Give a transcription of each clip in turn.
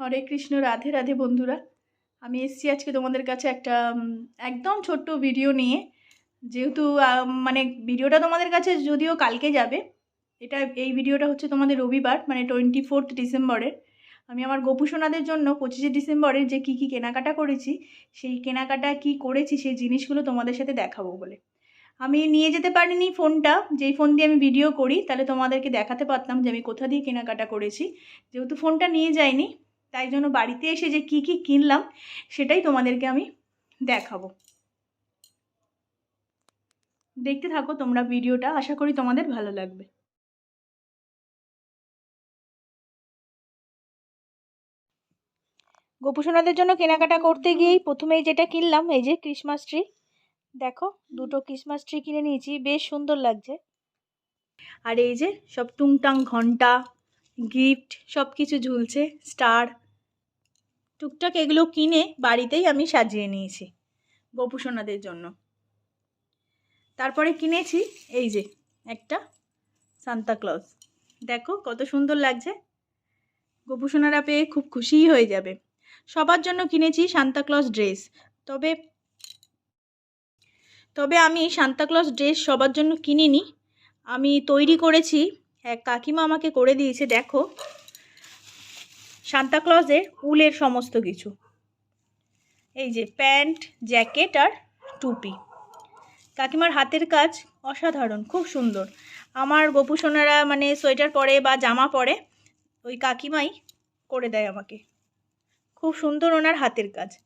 হরে কৃষ্ণ, রাধে রাধে বন্ধুরা। আমি এসছি আজকে তোমাদের কাছে একটা একদম ছোট্ট ভিডিও নিয়ে। যেহেতু মানে ভিডিওটা তোমাদের কাছে যদিও কালকে যাবে, এটা, এই ভিডিওটা হচ্ছে তোমাদের রবিবার মানে টোয়েন্টি ফোর্থ ডিসেম্বরের। আমি আমার গোপুসোনাদের জন্য পঁচিশে ডিসেম্বরে যে কী কী কেনাকাটা করেছি, সেই কেনাকাটা, কি করেছি, সেই জিনিসগুলো তোমাদের সাথে দেখাবো বলে। আমি নিয়ে যেতে পারিনি ফোনটা, যেই ফোন দিয়ে আমি ভিডিও করি, তাহলে তোমাদেরকে দেখাতে পারতাম যে আমি কোথা দিয়ে কেনাকাটা করেছি। যেহেতু ফোনটা নিয়ে যাইনি তাই জন্য বাড়িতে এসে যে কি কি কিনলাম, সেটাই তোমাদেরকে আমি দেখাবো। দেখতে থাকো, তোমরা ভিডিওটা, আশা করি তোমাদের ভালো লাগবে। গোপুসোনাদের জন্য কেনাকাটা করতে গিয়েই প্রথমেই যেটা কিনলাম, এই যে ক্রিসমাস ট্রি। দেখো, দুটো ক্রিসমাস ট্রি কিনে নিয়েছি, বেশ সুন্দর লাগছে। আর এই যে সব টুংটাং ঘণ্টা, গিফট সব কিছু ঝুলছে, স্টার। টুকটাক এগুলো কিনে বাড়িতেই আমি সাজিয়ে নিয়েছি গোপুসোনাদের জন্য। তারপরে কিনেছি এই যে একটা সান্তাক্লজ দেখো কত সুন্দর লাগছে। গোপুসোনারা পেয়ে খুব খুশিই হয়ে যাবে। সবার জন্য কিনেছি সান্তাক্লজ ড্রেস তবে তবে আমি সান্তাক্লজ ড্রেস সবার জন্য কিনিনি। আমি তৈরি করেছি। এক কাকিমা আমাকে করে দিয়েছে, দেখো। সান্তাক্লজের উলের সমস্ত কিছু। এই যে প্যান্ট, জ্যাকেট আর টুপি। কাকিমার হাতের কাজ অসাধারণ, খুব সুন্দর। আমার গোপুসোনারা মানে সোয়েটার পরে বা জামা পরে ওই কাকিমাই করে দেয় আমাকে। খুব সুন্দর ওনার হাতের কাজ।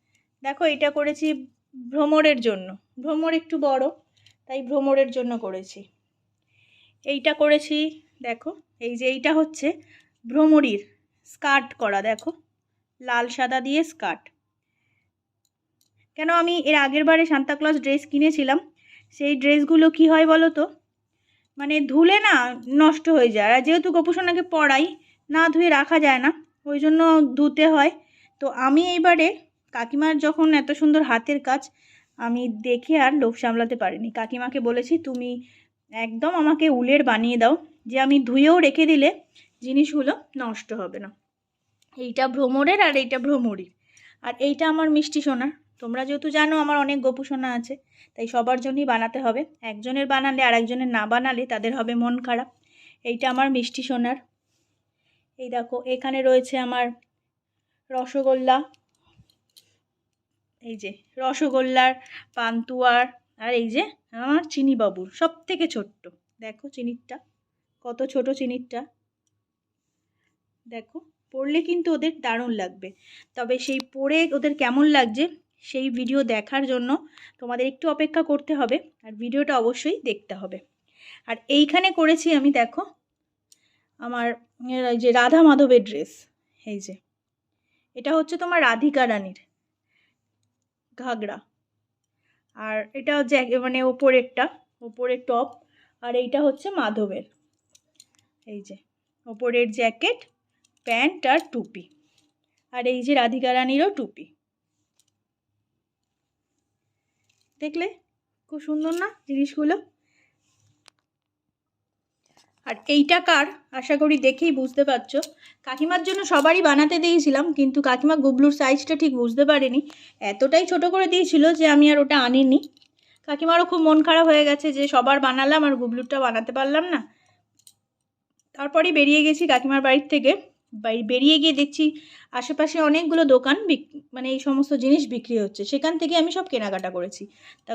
দেখো, এটা করেছি ভ্রমরের জন্য। ভ্রমর একটু বড়, তাই ভ্রমরের জন্য করেছি। এইটা করেছি, দেখো, এই যে এইটা হচ্ছে ভ্রমরির স্কার্ট করা, দেখো। লাল সাদা দিয়ে স্কার্ট। কেন আমি এর আগের বারে সান্তাক্লজ ড্রেস কিনেছিলাম, সেই ড্রেসগুলো কি হয় বলো তো? মানে ধুলে না নষ্ট হয়ে যায়। আর যেহেতু গোপুসোনাকে পরাই না ধুয়ে রাখা যায় না, ওই জন্য ধুতে হয়। তো আমি এইবারে কাকিমার যখন এত সুন্দর হাতের কাজ, আমি দেখে আর লোভ সামলাতে পারিনি। কাকিমাকে বলেছি, তুমি একদম আমাকে উলের বানিয়ে দাও, যে আমি ধুয়েও রেখে দিলে জিনিসগুলো নষ্ট হবে না। এইটা ভ্রমরের আর এইটা ভ্রমরির আর এইটা আমার মিষ্টি সোনার। তোমরা যেহেতু জানো আমার অনেক গোপু সোনা আছে, তাই সবার জন্যই বানাতে হবে। একজনের বানালে আর একজনের না বানালে তাদের হবে মন খারাপ। এইটা আমার মিষ্টি সোনার। এই দেখো, এখানে রয়েছে আমার রসগোল্লা। এই যে, রসগোল্লার, পান্তুয়ার, আর এই যে আমার চিনি বাবুর সব থেকে ছোট্ট। দেখো চিনিরটা, কত ছোট চিনিরটা। দেখো। পড়লে কিন্তু ওদের দারুণ লাগবে। তবে সেই পড়ে ওদের কেমন লাগছে, সেই ভিডিও দেখার জন্য তোমাদের একটু অপেক্ষা করতে হবে, আর ভিডিওটা অবশ্যই দেখতে হবে। আর এইখানে করেছি আমি, দেখো, আমার যে রাধা মাধবের ড্রেস এই যে। এটা হচ্ছে তোমার রাধিকা রানীর ঘাগরা। আর এটা মানে ওপরেরটা ওপরের টপ আর এইটা হচ্ছে মাধবের। এই যে, ওপরের জ্যাকেট প্যান্ট আর টুপি। আর এই যে রাধিকা রানীরও টুপি। দেখলে? খুব সুন্দর না জিনিসগুলো? আর এইটা কার? আশা করি দেখেই বুঝতে পারছ। কাকিমার জন্য সবারই বানাতে দিয়েছিলাম, কিন্তু কাকিমা গুবলুর সাইজটা ঠিক বুঝতে পারেনি। এতটাই ছোট করে দিয়েছিল যে আমি আর ওটা আনিনি। কাকিমারও খুব মন খারাপ হয়ে গেছে যে সবার বানালাম আর গুবলুরটা বানাতে পারলাম না। তারপরেই বেরিয়ে গেছি কাকিমার বাড়ির থেকে। বেরিয়ে গিয়ে দেখছি আশেপাশে অনেকগুলো দোকান মানে এই সমস্ত জিনিস বিক্রি হচ্ছে। সেখান থেকে আমি সব কেনাকাটা করেছি। তা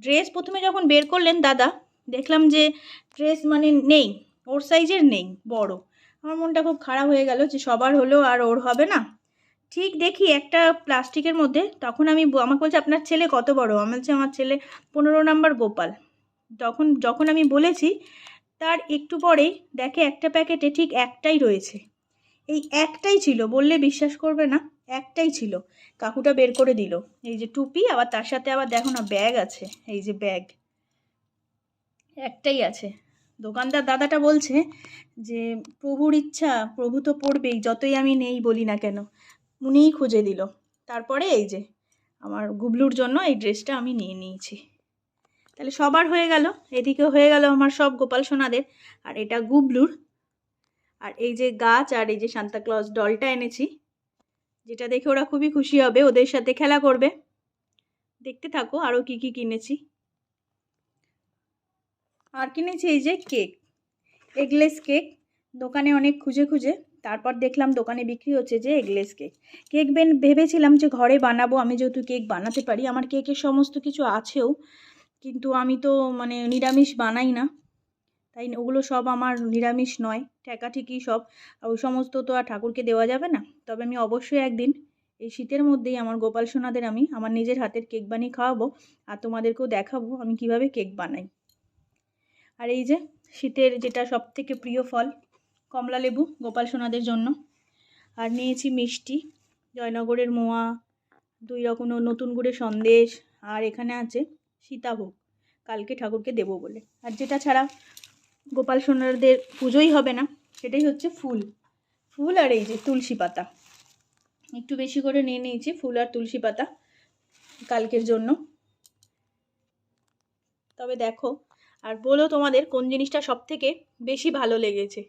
ড্রেস প্রথমে যখন বের করলেন দাদা, দেখলাম যে ড্রেস মানে নেই, ওর সাইজের নেই, বড়। আমার মনটা খুব খারাপ হয়ে গেল যে সবার হলো আর ওর হবে না। ঠিক দেখি একটা প্লাস্টিকের মধ্যে, তখন আমি আমাকে বলছে, আপনার ছেলে কত বড়? আমার বলছে, আমার ছেলে পনেরো নাম্বার গোপাল। তখন, যখন আমি বলেছি, তার একটু পরেই দেখে একটা প্যাকেটে ঠিক একটাই রয়েছে। এই একটাই ছিল, বললে বিশ্বাস করবে না, একটাই ছিল। কাকুটা বের করে দিল। এই যে টুপি, আবার তার সাথে আবার দেখো না, ব্যাগ আছে, এই যে ব্যাগ। একটাই আছে। দোকানদার দাদাটা বলছে যে, প্রভুর ইচ্ছা, প্রভু তো পড়বেই, যতই আমি নেই বলি না কেন। উনিই খুঁজে দিল। তারপরে এই যে, আমার গুবলুর জন্য এই ড্রেসটা আমি নিয়ে নিয়েছি। তাহলে সবার হয়ে গেল এদিকে হয়ে গেল আমার সব গোপাল সোনাদের। আর এটা গুবলুর আর এই যে গাছ আর এই যে সান্তাক্লজ ডলটা এনেছি, যেটা দেখে ওরা খুবই খুশি হবে, ওদের সাথে খেলা করবে। দেখতে থাকো আরও কী কী কিনেছি। আর কিনেছি এই যে কেক এগলেস কেক। দোকানে অনেক খুঁজে খুঁজে, তারপর দেখলাম দোকানে বিক্রি হচ্ছে যে এগলেস কেক। কেক বেন, ভেবেছিলাম যে ঘরে বানাবো, আমি যেহেতু কেক বানাতে পারি, আমার কেকের সমস্ত কিছু আছেও, কিন্তু আমি তো মানে নিরামিষ বানাই না। তাই ওগুলো সব আমার নিরামিষ নয় ঠেকা ঠিকই সব ওই সমস্ত তো আর ঠাকুরকে দেওয়া যাবে না। তবে আমি অবশ্যই একদিন এই শীতের মধ্যেই আমার গোপাল সোনাদের আমি আমার নিজের হাতের কেক বানিয়ে খাওয়াবো আর তোমাদেরকেও দেখাবো আমি কীভাবে কেক বানাই। আর এই যে শীতের যেটা সব থেকে প্রিয় ফল, কমলা লেবু গোপাল সোনাদের জন্য। আর নিয়েছি মিষ্টি, জয়নগরের মোয়া, দুই রকম নতুন গুড়ের সন্দেশ, আর এখানে আছে সীতাভোগ। কালকে ঠাকুরকে দেবো বলে। আর যেটা ছাড়া গোপাল সোনারদের পুজোই হবে না। সেটাই হচ্ছে ফুল। ফুল আর এই যে তুলসী পাতা। একটু বেশি করে নিয়ে নিয়েছি, ফুল আর তুলসী পাতা কালকের জন্য। তবে দেখো, আর বলো তোমাদের কোন জিনিসটা সব থেকে বেশি ভালো লেগেছে?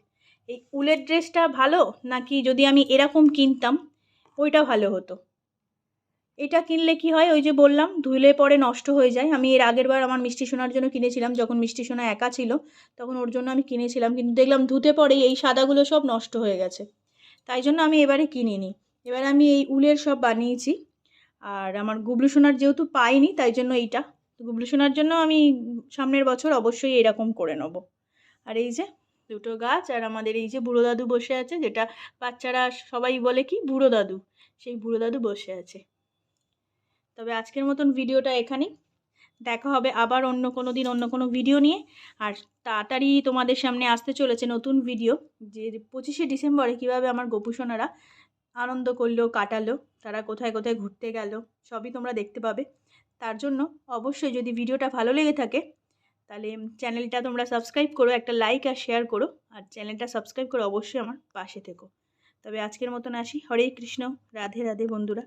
এই উলের ড্রেসটা ভালো? নাকি যদি আমি এরকম কিনতাম, ওইটা ভালো হতো? এটা কিনলে কি হয়? ওই যে বললাম ধুলে পরে নষ্ট হয়ে যায়। আমি এর আগের বার আমার মিষ্টি সোনার জন্য কিনেছিলাম, যখন মিষ্টি সোনা একা ছিল, তখন ওর জন্য আমি কিনেছিলাম। কিন্তু দেখলাম ধুতে পরে এই সাদাগুলো সব নষ্ট হয়ে গেছে। তাই জন্য আমি এবারে কিনিনি। এবার আমি এই উলের সব বানিয়েছি। আর আমার গুবলু সোনার যেহেতু পাইনি, তাই জন্য এইটা। গুবলু সোনার জন্য আমি সামনের বছর অবশ্যই এরকম করে নেব। আর এই যে দুটো গাছ, আর আমাদের এই যে বুড়ো দাদু বসে আছে, যেটা বাচ্চারা সবাই বলে কি? বুড়ো দাদু। সেই বুড়ো দাদু বসে আছে। তবে আজকের মতন ভিডিওটা এখানেই। দেখা হবে আবার অন্য কোনো দিন, অন্য কোনো ভিডিও নিয়ে। আর তাড়াতাড়ি তোমাদের সামনে আসতে চলেছে নতুন ভিডিও, যে পঁচিশে ডিসেম্বরে কীভাবে আমার গোপুসোনারা আনন্দ করল, কাটালো, তারা কোথায় কোথায় ঘুরতে গেল, সবই তোমরা দেখতে পাবে। তার জন্য অবশ্যই যদি ভিডিওটা ভালো লেগে থাকে, তাহলে চ্যানেলটা তোমরা সাবস্ক্রাইব করো, একটা লাইক আর শেয়ার করো, আর চ্যানেলটা সাবস্ক্রাইব করে অবশ্যই আমার পাশে থেকো। তবে আজকের মতন আসি। হরে কৃষ্ণ, রাধে রাধে বন্ধুরা।